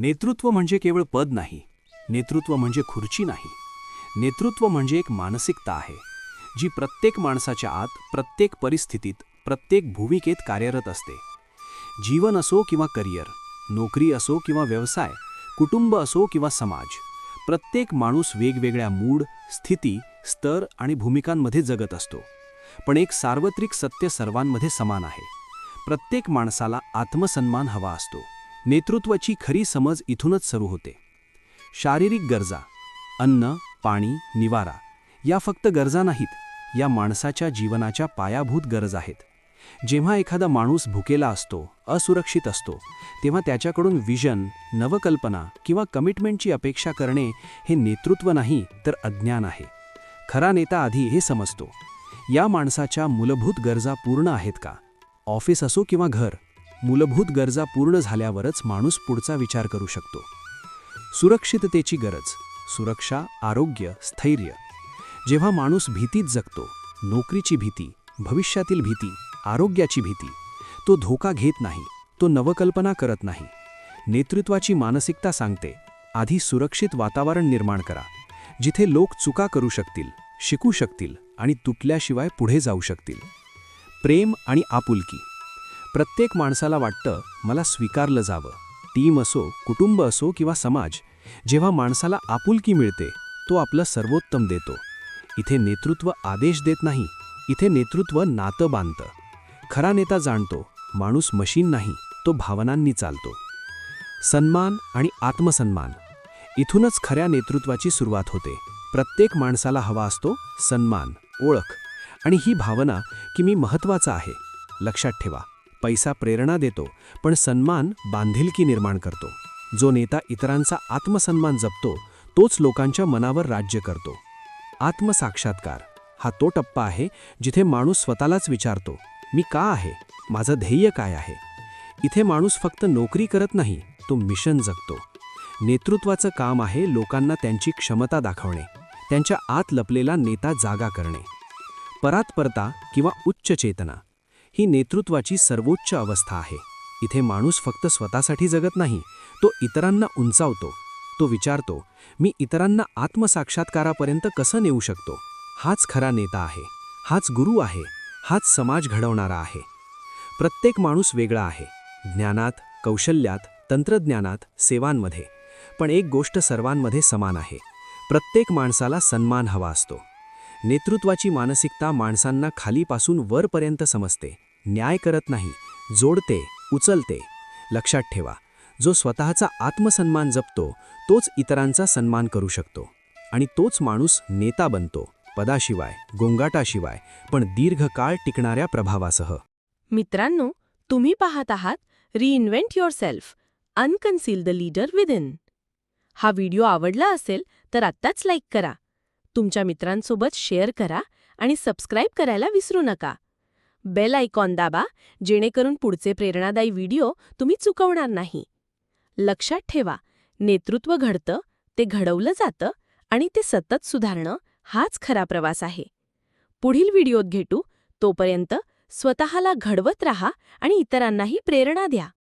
नेतृत्व म्हणजे केवळ पद नाही नेतृत्व म्हणजे खुर्ची नाही. नेतृत्व म्हणजे एक मानसिकता आहे जी प्रत्येक माणसाच्या आत प्रत्येक परिस्थितीत प्रत्येक भूमिकेत कार्यरत असते. जीवन असो किंवा करिअर नोकरी असो किंवा व्यवसाय कुटुंब असो किंवा समाज प्रत्येक माणूस वेगवेगळ्या मूड स्थिती स्तर आणि भूमिकांमध्ये जगत असतो. पण एक सार्वत्रिक सत्य सर्वांमध्ये समान आहे. प्रत्येक माणसाला आत्मसन्मान हवा असतो. नेतृत्वाची खरी समज इथूनच सुरू होते. शारीरिक गरजा अन्न पाणी निवारा या फक्त गरजा नाहीत या माणसाच्या जीवनाच्या पायाभूत गरज आहेत. जेव्हा एखादा माणूस भुकेला असतो असुरक्षित असतो तेव्हा त्याच्याकडून विजन नवकल्पना किंवा कमिटमेंटची अपेक्षा करणे हे नेतृत्व नाही तर अज्ञान आहे. खरा नेता आधी हे समजतो. या माणसाच्या मूलभूत गरजा पूर्ण आहेत का? ऑफिस असो किंवा घर मूलभूत गरजा पूर्ण झाल्यावरच माणूस पुढचा विचार करू शकतो. सुरक्षिततेची गरज सुरक्षा आरोग्य स्थैर्य. जेव्हा माणूस भीतीत जगतो नोकरीची भीती भविष्यातील भीती आरोग्याची भीती तो धोका घेत नाही तो नवकल्पना करत नाही. नेतृत्वाची मानसिकता सांगते आधी सुरक्षित वातावरण निर्माण करा जिथे लोक चुका करू शकतील शिकू शकतील आणि तुटल्याशिवाय पुढे जाऊ शकतील. प्रेम आणि आपुलकी. प्रत्येक माणसाला वाटतं मला स्वीकारलं जावं. टीम असो कुटुंब असो किंवा समाज जेव्हा माणसाला आपुलकी मिळते तो आपलं सर्वोत्तम देतो. इथे नेतृत्व आदेश देत नाही इथे नेतृत्व नातं बांधतं. खरा नेता जाणतो माणूस मशीन नाही तो भावनांनी चालतो. सन्मान आणि आत्मसन्मान. इथूनच खऱ्या नेतृत्वाची सुरुवात होते. प्रत्येक माणसाला हवा असतो सन्मान ओळख आणि ही भावना की मी महत्त्वाचा आहे. लक्षात ठेवा. पैसा प्रेरणा देतो पण सन्मान बांधिलकी निर्माण करतो. जो नेता इतरांचा आत्मसन्मान जपतो तोच लोकांच्या मनावर राज्य करतो. आत्मसाक्षात्कार हा तो टप्पा आहे जिथे माणूस स्वतःलाच विचारतो मी का आहे? माझं ध्येय काय आहे? इथे माणूस फक्त नोकरी करत नाही तो मिशन जगतो. नेतृत्वाचं काम आहे लोकांना त्यांची क्षमता दाखवणे त्यांच्या आत लपलेला नेता जागा करणे. परात्परता किंवा उच्च चेतना ही नेतृत्वाची सर्वोच्च अवस्था आहे. इथे माणूस फक्त स्वतःसाठी जगत नाही तो इतरांना उंचावतो. तो विचारतो मी इतरांना आत्मसाक्षात्कारापर्यंत कसं नेऊ शकतो? हाच खरा नेता आहे हाच गुरु आहे हाच समाज घडवणारा आहे. प्रत्येक माणूस वेगळा आहे ज्ञानात कौशल्यात तंत्रज्ञानात सेवांमध्ये. पण एक गोष्ट सर्वांमध्ये समान आहे. प्रत्येक माणसाला सन्मान हवा असतो. नेतृत्वाची मानसिकता माणसांना खालीपासून वरपर्यंत समजते. न्याय करत नाही जोडते उचलते. लक्षात ठेवा जो स्वतःचा आत्मसन्मान जपतो तोच इतरांचा सन्मान करू शकतो. आणि तोच माणूस नेता बनतो पदाशिवाय गोंगाटाशिवाय पण दीर्घकाळ टिकणाऱ्या प्रभावासह. मित्रांनो तुम्ही पाहत आहात reinvent yourself unconceal the leader within हा व्हिडिओ आवडला असेल तर आत्ताच लाईक करा. तुमच्या मित्रांसोबत शेअर करा आणि सबस्क्राईब करायला विसरू नका. बेल आयकॉन दाबा जेणेकरून पुढचे प्रेरणादायी व्हिडिओ तुम्ही चुकवणार नाही. लक्षात ठेवा नेतृत्व घडतं ते घडवलं जातं आणि ते सतत सुधारणं हाच खरा प्रवास आहे. पुढील व्हिडिओत भेटू तोपर्यंत स्वतःला घडवत रहा आणि इतरांनाही प्रेरणा द्या.